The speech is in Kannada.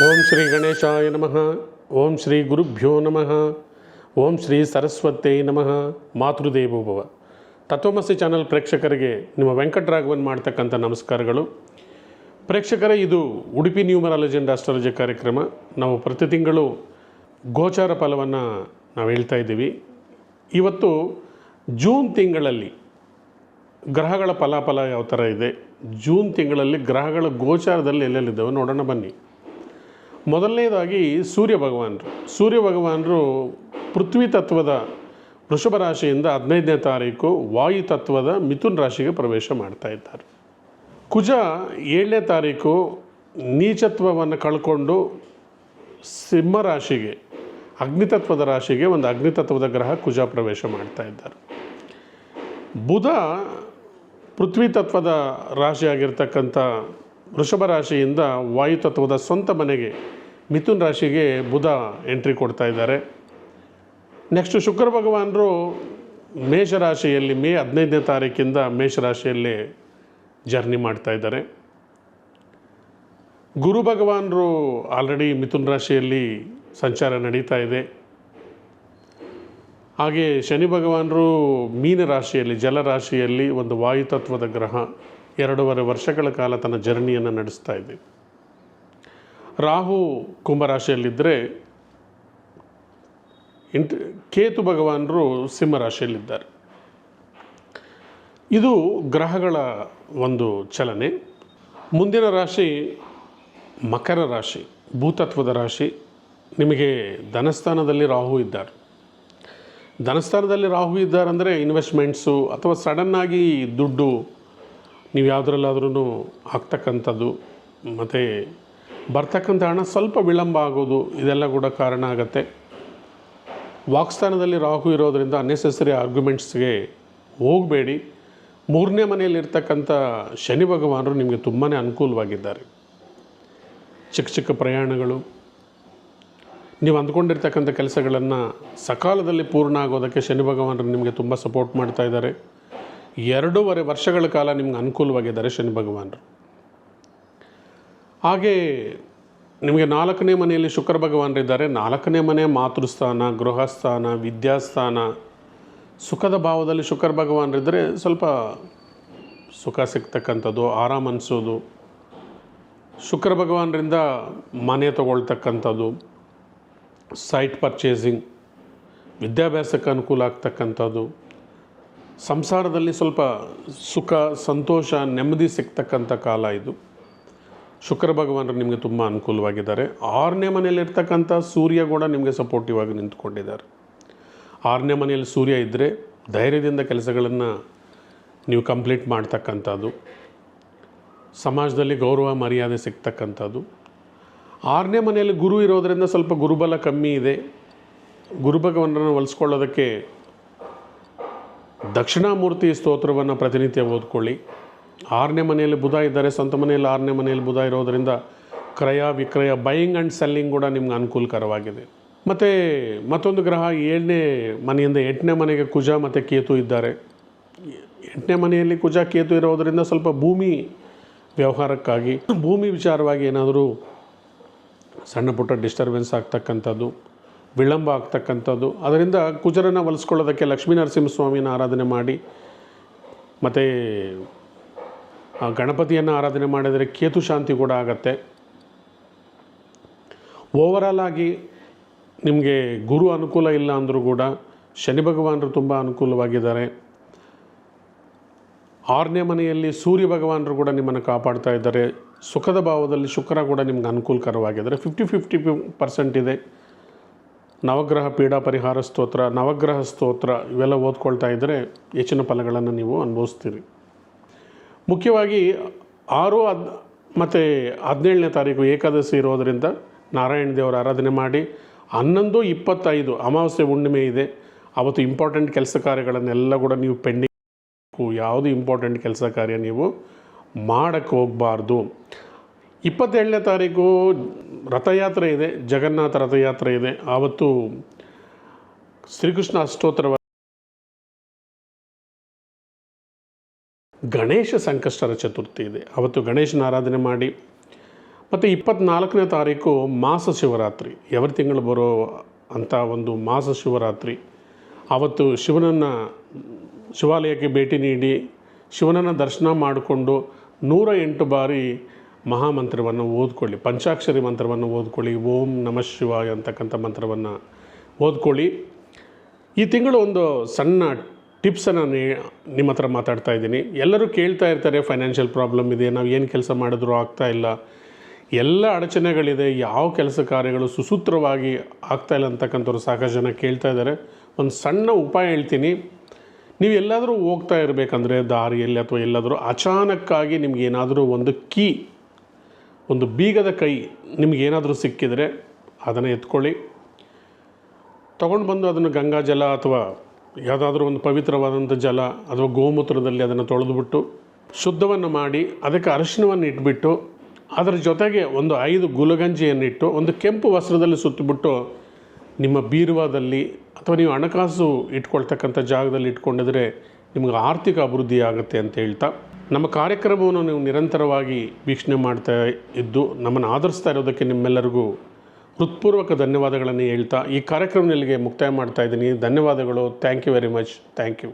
ಓಂ ಶ್ರೀ ಗಣೇಶಾಯ ನಮಃ. ಓಂ ಶ್ರೀ ಗುರುಭ್ಯೋ ನಮಃ. ಓಂ ಶ್ರೀ ಸರಸ್ವತೇ ನಮಃ. ಮಾತೃದೇವೋಭವ ತತ್ವಮಸಿ ಚಾನಲ್ ಪ್ರೇಕ್ಷಕರಿಗೆ ನಿಮ್ಮ ವೆಂಕಟರಾಘವನ್ ಮಾಡ್ತಕ್ಕಂಥ ನಮಸ್ಕಾರಗಳು. ಪ್ರೇಕ್ಷಕರೇ, ಇದು ಉಡುಪಿ ನ್ಯೂಮರಾಲಜಿ ಅಂಡ್ ಆಸ್ಟ್ರಾಲಜಿ ಕಾರ್ಯಕ್ರಮ. ನಾವು ಪ್ರತಿ ತಿಂಗಳು ಗೋಚಾರ ಫಲವನ್ನು ನಾವು ಹೇಳ್ತಾ ಇದ್ದೀವಿ. ಇವತ್ತು ಜೂನ್ ತಿಂಗಳಲ್ಲಿ ಗ್ರಹಗಳ ಫಲಾಫಲ ಯಾವ ಥರ ಇದೆ? ಜೂನ್ ತಿಂಗಳಲ್ಲಿ ಗ್ರಹಗಳ ಗೋಚಾರದಲ್ಲಿ ಎಲ್ಲೆಲ್ಲಿದ್ದಾವೆ ನೋಡೋಣ ಬನ್ನಿ. ಮೊದಲನೇದಾಗಿ ಸೂರ್ಯ ಭಗವಾನರು. ಸೂರ್ಯ ಭಗವಾನರು ಪೃಥ್ವಿ ತತ್ವದ ವೃಷಭ ರಾಶಿಯಿಂದ ಹದಿನೈದನೇ ತಾರೀಕು ವಾಯು ತತ್ವದ ಮಿಥುನ್ ರಾಶಿಗೆ ಪ್ರವೇಶ ಮಾಡ್ತಾ ಇದ್ದಾರೆ. ಕುಜ ಏಳನೇ ತಾರೀಕು ನೀಚತ್ವವನ್ನು ಕಳ್ಕೊಂಡು ಸಿಂಹ ರಾಶಿಗೆ ಅಗ್ನಿತತ್ವದ ರಾಶಿಗೆ ಒಂದು ಅಗ್ನಿತತ್ವದ ಗ್ರಹ ಕುಜ ಪ್ರವೇಶ ಮಾಡ್ತಾ ಇದ್ದಾರೆ. ಬುಧ ಪೃಥ್ವಿ ತತ್ವದ ರಾಶಿಯಾಗಿರ್ತಕ್ಕಂಥ ವೃಷಭ ರಾಶಿಯಿಂದ ವಾಯು ತತ್ವದ ಸ್ವಂತ ಮನೆಗೆ ಮಿಥುನ್ ರಾಶಿಗೆ ಬುಧ ಎಂಟ್ರಿ ಕೊಡ್ತಾ ಇದ್ದಾರೆ. ನೆಕ್ಸ್ಟು ಶುಕ್ರ ಭಗವಾನರು ಮೇಷರಾಶಿಯಲ್ಲಿ ಮೇ ಹದಿನೈದನೇ ತಾರೀಕಿಂದ ಮೇಷರಾಶಿಯಲ್ಲಿ ಜರ್ನಿ ಮಾಡ್ತಾ ಇದ್ದಾರೆ. ಗುರು ಭಗವಾನರು ಆಲ್ರೆಡಿ ಮಿಥುನ್ ರಾಶಿಯಲ್ಲಿ ಸಂಚಾರ ನಡೀತಾ ಇದೆ. ಹಾಗೆ ಶನಿ ಭಗವಾನರು ಮೀನ ರಾಶಿಯಲ್ಲಿ ಜಲರಾಶಿಯಲ್ಲಿ ಒಂದು ವಾಯುತತ್ವದ ಗ್ರಹ. ಎರಡೂವರೆ ವರ್ಷಗಳ ಕಾಲ ತನ್ನ ಜರ್ನಿಯನ್ನು ನಡೆಸ್ತಾ ಇದೆ ರಾಹು ಕುಂಭರಾಶಿಯಲ್ಲಿದ್ದರೆ ಇಂಟ್, ಕೇತು ಭಗವಾನರು ಸಿಂಹರಾಶಿಯಲ್ಲಿದ್ದಾರೆ. ಇದು ಗ್ರಹಗಳ ಒಂದು ಚಲನೆ. ಮುಂದಿನ ರಾಶಿ ಮಕರ ರಾಶಿ, ಭೂತತ್ವದ ರಾಶಿ. ನಿಮಗೆ ಧನಸ್ಥಾನದಲ್ಲಿ ರಾಹು ಇದ್ದಾರೆ. ಧನಸ್ಥಾನದಲ್ಲಿ ರಾಹು ಇದ್ದಾರೆ ಅಂದರೆ ಇನ್ವೆಸ್ಟ್ಮೆಂಟ್ಸು ಅಥವಾ ಸಡನ್ನಾಗಿ ದುಡ್ಡು ನೀವು ಯಾವುದ್ರಲ್ಲಾದ್ರೂ ಆಗ್ತಕ್ಕಂಥದ್ದು, ಮತ್ತು ಬರ್ತಕ್ಕಂಥ ಹಣ ಸ್ವಲ್ಪ ವಿಳಂಬ ಆಗೋದು, ಇದೆಲ್ಲ ಕೂಡ ಕಾರಣ ಆಗುತ್ತೆ. ವಾಕ್ಸ್ಥಾನದಲ್ಲಿ ರಾಹು ಇರೋದರಿಂದ ಅನ್ನೆಸೆಸರಿ ಆರ್ಗ್ಯುಮೆಂಟ್ಸ್ಗೆ ಹೋಗಬೇಡಿ. ಮೂರನೇ ಮನೆಯಲ್ಲಿರ್ತಕ್ಕಂಥ ಶನಿ ಭಗವಾನರು ನಿಮಗೆ ತುಂಬಾ ಅನುಕೂಲವಾಗಿದ್ದಾರೆ. ಚಿಕ್ಕ ಚಿಕ್ಕ ಪ್ರಯಾಣಗಳು, ನೀವು ಅಂದ್ಕೊಂಡಿರ್ತಕ್ಕಂಥ ಕೆಲಸಗಳನ್ನು ಸಕಾಲದಲ್ಲಿ ಪೂರ್ಣ ಆಗೋದಕ್ಕೆ ಶನಿ ಭಗವಾನರು ನಿಮಗೆ ತುಂಬ ಸಪೋರ್ಟ್ ಮಾಡ್ತಾ ಇದ್ದಾರೆ. ಎರಡೂವರೆ ವರ್ಷಗಳ ಕಾಲ ನಿಮ್ಗೆ ಅನುಕೂಲವಾಗಿದ್ದಾರೆ ಶನಿ ಭಗವಾನರು. ಹಾಗೆ ನಿಮಗೆ ನಾಲ್ಕನೇ ಮನೆಯಲ್ಲಿ ಶುಕ್ರ ಭಗವಾನರಿದ್ದಾರೆ ನಾಲ್ಕನೇ ಮನೆ ಮಾತೃಸ್ಥಾನ, ಗೃಹಸ್ಥಾನ, ವಿದ್ಯಾಸ್ಥಾನ, ಸುಖದ ಭಾವದಲ್ಲಿ ಶುಕ್ರ ಭಗವಾನರಿದ್ದರೆ ಸ್ವಲ್ಪ ಸುಖ ಸಿಗ್ತಕ್ಕಂಥದ್ದು, ಆರಾಮ ಅನಿಸೋದು. ಶುಕ್ರ ಭಗವಾನರಿಂದ ಮನೆ ತಗೊಳ್ತಕ್ಕಂಥದ್ದು ಸೈಟ್ ಪರ್ಚೇಸಿಂಗ್ ವಿದ್ಯಾಭ್ಯಾಸಕ್ಕೆ ಅನುಕೂಲ ಆಗ್ತಕ್ಕಂಥದ್ದು. ಸಂಸಾರದಲ್ಲಿ ಸ್ವಲ್ಪ ಸುಖ, ಸಂತೋಷ, ನೆಮ್ಮದಿ ಸಿಗ್ತಕ್ಕಂಥ ಕಾಲ ಇದು. ಶುಕ್ರ ಭಗವಾನರು ನಿಮಗೆ ತುಂಬ ಅನುಕೂಲವಾಗಿದ್ದಾರೆ. ಆರನೇ ಮನೆಯಲ್ಲಿರ್ತಕ್ಕಂಥ ಸೂರ್ಯ ಕೂಡ ನಿಮಗೆ ಸಪೋರ್ಟಿವ್ ಆಗಿ ನಿಂತ್ಕೊಂಡಿದ್ದಾರೆ. ಆರನೇ ಮನೆಯಲ್ಲಿ ಸೂರ್ಯ ಇದ್ದರೆ ಧೈರ್ಯದಿಂದ ಕೆಲಸಗಳನ್ನು ನೀವು ಕಂಪ್ಲೀಟ್ ಮಾಡ್ತಕ್ಕಂಥದ್ದು. ಸಮಾಜದಲ್ಲಿ ಗೌರವ, ಮರ್ಯಾದೆ ಸಿಗ್ತಕ್ಕಂಥದ್ದು. ಆರನೇ ಮನೆಯಲ್ಲಿ ಗುರು ಇರೋದರಿಂದ ಸ್ವಲ್ಪ ಗುರುಬಲ ಕಮ್ಮಿ ಇದೆ. ಗುರು ಭಗವಾನರನ್ನು ಒಲಿಸ್ಕೊಳ್ಳೋದಕ್ಕೆ ದಕ್ಷಿಣಾಮೂರ್ತಿ ಸ್ತೋತ್ರವನ್ನು ಪ್ರತಿನಿತ್ಯ ಓದ್ಕೊಳ್ಳಿ. ಆರನೇ ಮನೆಯಲ್ಲಿ ಬುಧ ಇದ್ದಾರೆ, ಸ್ವಂತ ಮನೆಯಲ್ಲಿ ಆರನೇ ಮನೆಯಲ್ಲಿ ಬುಧ ಇರೋದರಿಂದ ಕ್ರಯ, ವಿಕ್ರಯ ಬೈಯಿಂಗ್ ಆ್ಯಂಡ್ ಸೆಲ್ಲಿಂಗ್ ಕೂಡ ನಿಮ್ಗೆ ಅನುಕೂಲಕರವಾಗಿದೆ. ಮತ್ತು ಮತ್ತೊಂದು ಗ್ರಹ, ಏಳನೇ ಮನೆಯಿಂದ ಎಂಟನೇ ಮನೆಗೆ ಕುಜ ಮತ್ತು ಕೇತು ಇದ್ದಾರೆ. ಎಂಟನೇ ಮನೆಯಲ್ಲಿ ಕುಜ, ಕೇತು ಇರೋದರಿಂದ ಸ್ವಲ್ಪ ಭೂಮಿ ವ್ಯವಹಾರಕ್ಕಾಗಿ, ಭೂಮಿ ವಿಚಾರವಾಗಿ ಏನಾದರೂ ಸಣ್ಣ ಪುಟ್ಟ ಡಿಸ್ಟರ್ಬೆನ್ಸ್ ಆಗ್ತಕ್ಕಂಥದ್ದು. ವಿಳಂಬ ಆಗ್ತಕ್ಕಂಥದ್ದು. ಅದರಿಂದ ಕುಜರನ್ನು ಒಲಿಸ್ಕೊಳ್ಳೋದಕ್ಕೆ ಲಕ್ಷ್ಮೀ ನರಸಿಂಹಸ್ವಾಮಿನ ಆರಾಧನೆ ಮಾಡಿ, ಮತ್ತು ಗಣಪತಿಯನ್ನು ಆರಾಧನೆ ಮಾಡಿದರೆ ಕೇತು ಶಾಂತಿ ಕೂಡ ಆಗತ್ತೆ. ಓವರಾಲ್ ಆಗಿ ನಿಮಗೆ ಗುರು ಅನುಕೂಲ ಇಲ್ಲ ಅಂದರೂ ಕೂಡ ಶನಿ ಭಗವಾನರು ತುಂಬ ಅನುಕೂಲವಾಗಿದ್ದಾರೆ. ಆರನೇ ಮನೆಯಲ್ಲಿ ಸೂರ್ಯ ಭಗವಾನರು ಕೂಡ ನಿಮ್ಮನ್ನು ಕಾಪಾಡ್ತಾ ಇದ್ದಾರೆ. ಸುಖದ ಭಾವದಲ್ಲಿ ಶುಕ್ರ ಕೂಡ ನಿಮ್ಗೆ ಅನುಕೂಲಕರವಾಗಿದ್ದಾರೆ. ಫಿಫ್ಟಿ ಫಿಫ್ಟಿ ಪರ್ಸೆಂಟ್ ಇದೆ. ನವಗ್ರಹ ಪೀಡಾ ಪರಿಹಾರ ಸ್ತೋತ್ರ, ನವಗ್ರಹ ಸ್ತೋತ್ರ ಇವೆಲ್ಲ ಓದ್ಕೊಳ್ತಾ ಇದ್ದರೆ ಹೆಚ್ಚಿನ ಫಲಗಳನ್ನು ನೀವು ಅನುಭವಿಸ್ತೀರಿ. ಮುಖ್ಯವಾಗಿ ಆರು ಹದ್, ಮತ್ತು ಹದಿನೇಳನೇ ತಾರೀಕು ಏಕಾದಶಿ ಇರೋದರಿಂದ ನಾರಾಯಣ ದೇವರ ಆರಾಧನೆ ಮಾಡಿ, ಹನ್ನೊಂದು ಇಪ್ಪತ್ತೈದು ಅಮಾವಾಸ್ಯೆ ಹುಣ್ಣಿಮೆ ಇದೆ. ಅವತ್ತು ಇಂಪಾರ್ಟೆಂಟ್ ಕೆಲಸ ಕಾರ್ಯಗಳನ್ನೆಲ್ಲ ಕೂಡ ನೀವು ಪೆಂಡಿಂಗ್ ಯಾವುದು ಇಂಪಾರ್ಟೆಂಟ್ ಕೆಲಸ ಕಾರ್ಯ ನೀವು ಮಾಡೋಕ್ಕೆ ಹೋಗಬಾರ್ದು. ಇಪ್ಪತ್ತೇಳನೇ ತಾರೀಕು ರಥಯಾತ್ರೆ ಇದೆ, ಜಗನ್ನಾಥ ರಥಯಾತ್ರೆ ಇದೆ. ಆವತ್ತು ಶ್ರೀಕೃಷ್ಣ ಅಷ್ಟೋತ್ತರ ಗಣೇಶ ಸಂಕಷ್ಟರ ಚತುರ್ಥಿ ಇದೆ. ಆವತ್ತು ಗಣೇಶನ ಆರಾಧನೆ ಮಾಡಿ. ಮತ್ತು ಇಪ್ಪತ್ತ್ನಾಲ್ಕನೇ ತಾರೀಕು ಮಾಸ ಶಿವರಾತ್ರಿ. ಎವರಿ ತಿಂಗಳು ಬರೋ ಅಂಥ ಒಂದು ಮಾಸ ಶಿವರಾತ್ರಿ. ಆವತ್ತು ಶಿವನನ್ನು ಶಿವಾಲಯಕ್ಕೆ ಭೇಟಿ ನೀಡಿ, ಶಿವನನ್ನು ದರ್ಶನ ಮಾಡಿಕೊಂಡು ನೂರ ಎಂಟು ಬಾರಿ ಮಹಾಮಂತ್ರವನ್ನು ಓದ್ಕೊಳ್ಳಿ. ಪಂಚಾಕ್ಷರಿ ಮಂತ್ರವನ್ನು ಓದ್ಕೊಳ್ಳಿ. ಓಂ ನಮಃ ಶಿವಾಯ ಅಂತಕ್ಕಂಥ ಮಂತ್ರವನ್ನು ಓದ್ಕೊಳ್ಳಿ. ಈ ತಿಂಗಳು ಒಂದು ಸಣ್ಣ ಟಿಪ್ಸನ್ನು ನಿಮ್ಮ ಹತ್ರ ಮಾತಾಡ್ತಾ ಇದ್ದೀನಿ. ಎಲ್ಲರೂ ಕೇಳ್ತಾ ಇರ್ತಾರೆ, ಫೈನಾನ್ಷಿಯಲ್ ಪ್ರಾಬ್ಲಮ್ ಇದೆ, ನಾವು ಏನು ಕೆಲಸ ಮಾಡಿದ್ರೂ ಆಗ್ತಾ ಇಲ್ಲ. ಎಲ್ಲ ಅಡಚಣೆಗಳಿದೆ, ಯಾವ ಕೆಲಸ ಕಾರ್ಯಗಳು ಸುಸೂತ್ರವಾಗಿ ಆಗ್ತಾ ಇಲ್ಲ ಅಂತಕ್ಕಂಥವ್ರು ಸಾಕಷ್ಟು ಜನ ಕೇಳ್ತಾ ಇದ್ದಾರೆ. ಒಂದು ಸಣ್ಣ ಉಪಾಯ ಹೇಳ್ತೀನಿ. ನೀವು ಎಲ್ಲಾದರೂ ಹೋಗ್ತಾ ಇರಬೇಕಂದ್ರೆ ದಾರಿಯಲ್ಲಿ ಅಥವಾ ಎಲ್ಲಾದರೂ ಅಚಾನಕ್ಕಾಗಿ ನಿಮ್ಗೆ ಏನಾದರೂ ಒಂದು ಕೀ ಒಂದು ಬೀಗದ ಕೈ ನಿಮಗೇನಾದರೂ ಸಿಕ್ಕಿದರೆ ಅದನ್ನು ಎತ್ಕೊಳ್ಳಿ. ತಗೊಂಡು ಬಂದು ಅದನ್ನು ಗಂಗಾ ಜಲ ಅಥವಾ ಯಾವುದಾದ್ರೂ ಒಂದು ಪವಿತ್ರವಾದಂಥ ಜಲ ಅಥವಾ ಗೋಮೂತ್ರದಲ್ಲಿ ಅದನ್ನು ತೊಳೆದುಬಿಟ್ಟು ಶುದ್ಧವನ್ನು ಮಾಡಿ ಅದಕ್ಕೆ ಅರಿಶಿಣವನ್ನು ಇಟ್ಬಿಟ್ಟು ಅದರ ಜೊತೆಗೆ ಒಂದು ಐದು ಗುಲಗಂಜಿಯನ್ನಿಟ್ಟು ಒಂದು ಕೆಂಪು ವಸ್ತ್ರದಲ್ಲಿ ಸುತ್ತಿಬಿಟ್ಟು ನಿಮ್ಮ ಬೀರುವಾದಲ್ಲಿ ಅಥವಾ ನೀವು ಹಣಕಾಸು ಇಟ್ಕೊಳ್ತಕ್ಕಂಥ ಜಾಗದಲ್ಲಿ ಇಟ್ಕೊಂಡಿದ್ರೆ ನಿಮಗೆ ಆರ್ಥಿಕ ಅಭಿವೃದ್ಧಿ ಆಗುತ್ತೆ ಅಂತ ಹೇಳ್ತಾ ನಮ್ಮ ಕಾರ್ಯಕ್ರಮವನ್ನು ನೀವು ನಿರಂತರವಾಗಿ ವೀಕ್ಷಣೆ ಮಾಡ್ತಾ ಇದ್ದು ನಮ್ಮನ್ನು ಆಧರಿಸ್ತಾ ಇರೋದಕ್ಕೆ ನಿಮ್ಮೆಲ್ಲರಿಗೂ ಹೃತ್ಪೂರ್ವಕ ಧನ್ಯವಾದಗಳನ್ನು ಹೇಳ್ತಾ ಈ ಕಾರ್ಯಕ್ರಮ ಮುಕ್ತಾಯ ಮಾಡ್ತಾ ಇದ್ದೀನಿ. ಧನ್ಯವಾದಗಳು. Thank you very much thank you